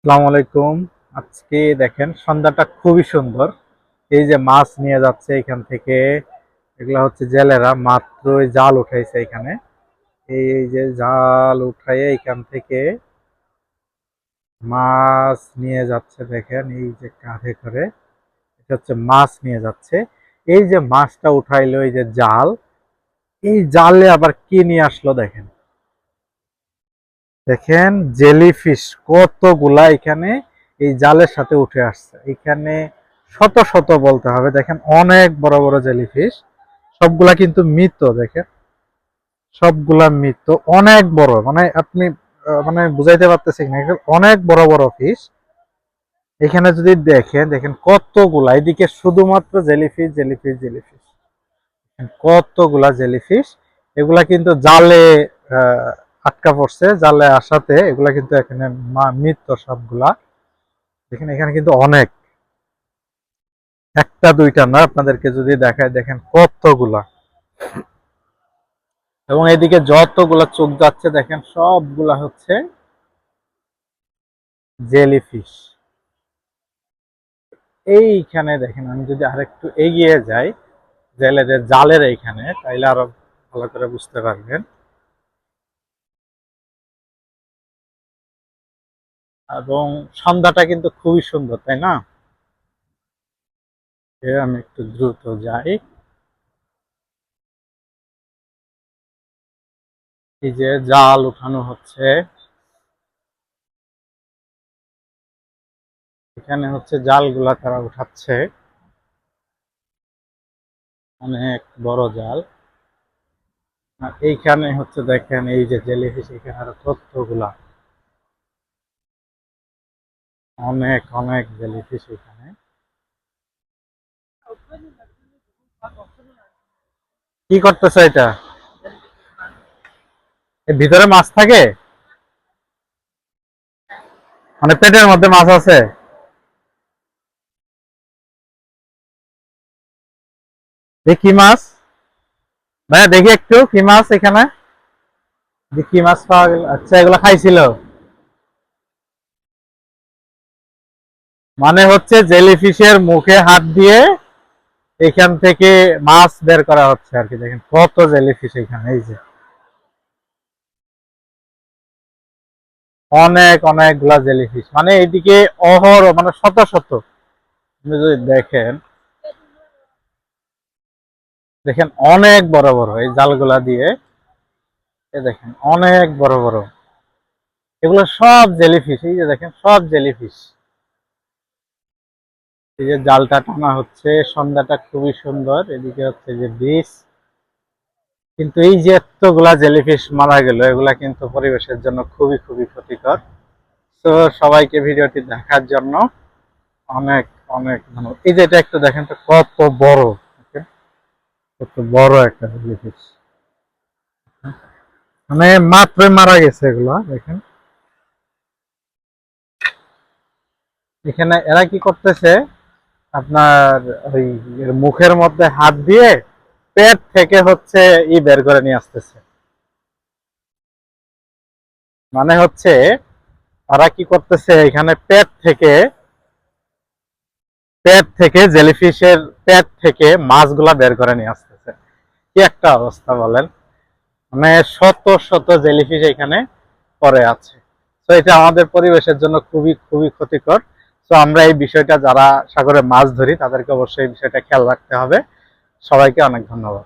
আসসালামু আলাইকুম। আজকে দেখেন সন্ধ্যাটা খুবই সুন্দর। এই যে মাছ নিয়ে যাচ্ছে এখান থেকে, এগুলা হচ্ছে জেলেরা মাত্র জাল উঠাইছে এখানে। এই যে জাল উঠাইয়ে এখান থেকে মাছ নিয়ে যাচ্ছে দেখেন, এই যে কাঁধে করে। এটা হচ্ছে মাছ নিয়ে যাচ্ছে। এই যে মাছটা উঠাইলো, এই যে জাল, এই জালে আবার কি নিয়ে আসলো দেখেন? দেখেন জেলিফিশ কতগুলা এখানে এই জালের সাথে উঠে আসছে। এখানে শত শত বলতে হবে। দেখেন অনেক বড় বড় জেলিফিশ। সবগুলা কিন্তু মৃত, দেখেন। সবগুলা মৃত। অনেক বড় মানে আপনি মানে বুঝাইতে পারতেছি না। অনেক বড় বড় ফিশ এখানে যদি দেখেন দেখেন কতগুলা। এদিকে শুধুমাত্র জেলিফিশ জেলিফিশ জেলিফিশ। কতগুলা জেলিফিশ। এগুলা কিন্তু জালে আটকা পড়ছে, জালে আসাতে। এগুলা কিন্তু এখানে মৃত সবগুলা। দেখেন, এখানে কিন্তু অনেক। একটা, দুইটা না, আপনাদেরকে যদি দেখায়, দেখেন কতগুলা। এবং এদিকে যতগুলা চোখ যাচ্ছে, দেখেন সবগুলা হচ্ছে জেলিফিশ। এইখানে দেখেন, আমি যদি আরেকটু এগিয়ে যাই, জেলেদের জালের এইখানে, তাইলে আরও ভালো করে বুঝতে পারবেন। এবং সন্ধ্যাটা কিন্তু খুবই সুন্দর, তাই না? আমি একটু দ্রুত যাই। এই যে জাল উঠানো হচ্ছে। এখানে হচ্ছে জালগুলা তারা উঠাচ্ছে। অনেক বড় জাল। আর এইখানে হচ্ছে দেখেন, এই যে জেলিফিশ এখানে তথ্যগুলা অনেক অনেক জেলিফিশ এখানে। কি করতেছে এটা? ভিতরে মাছ থাকে? মানে পেটের মধ্যে মাছ আছে? কি মাছ? ভাইয়া দেখি একটু, কি মাছ এখানে? কি মাছ পাওয়া গেল? আচ্ছা এগুলো খাইছিল। মানে হচ্ছে জেলিফিশের মুখে হাত দিয়ে এখান থেকে মাছ বের করা হচ্ছে আর কি, দেখেন কত জেলিফিশ এখানে, এই যে। অনেক, অনেকগুলা জেলিফিশ মানে এইদিকে অহর মানে শত শত। আপনি যদি দেখেন দেখেন অনেক বড় বড়, এই জালগুলা দিয়ে। এ দেখেন অনেক বড় বড়। এগুলো সব জেলিফিশ, এই যে দেখেন সব জেলিফিশ। এই যে জালটা টানা হচ্ছে, সন্ধ্যাটা খুবই সুন্দর। এদিকে হচ্ছে যে বিচ কিন্তু এই যে এতগুলা জেলিফিশ মারা গেল, এগুলা কিন্তু পরিবেশের জন্য খুবই খুবই ক্ষতিকর। তো সবাইকে ভিডিওটি দেখার জন্য অনেক অনেক ধন্যবাদ। এই যে এটা একটু দেখেন তো, কত বড় কত বড় একটা জেলিফিশ। মানে মাত্রই মারা গেছে এগুলা, দেখেন। এখানে এরা কি করতেছে আপনার ওই মুখের মধ্যে হাত দিয়ে পেট থেকে হচ্ছে ই বের করে নিয়ে আসতেছে। মানে হচ্ছে তারা কি করতেছে, এখানে পেট থেকে পেট থেকে জেলিফিশের পেট থেকে মাছগুলা বের করে নিয়ে আসতেছে। কি একটা অবস্থা বলেন। মানে শত শত জেলিফিশ এখানে পরে আছে। তো এটা আমাদের পরিবেশের জন্য খুবই খুবই ক্ষতিকর। তো আমরা এই বিষয়টা যারা সাগরে মাছ ধরি, তাদেরকে অবশ্যই এই বিষয়টা খেয়াল রাখতে হবে। সবাইকে অনেক ধন্যবাদ।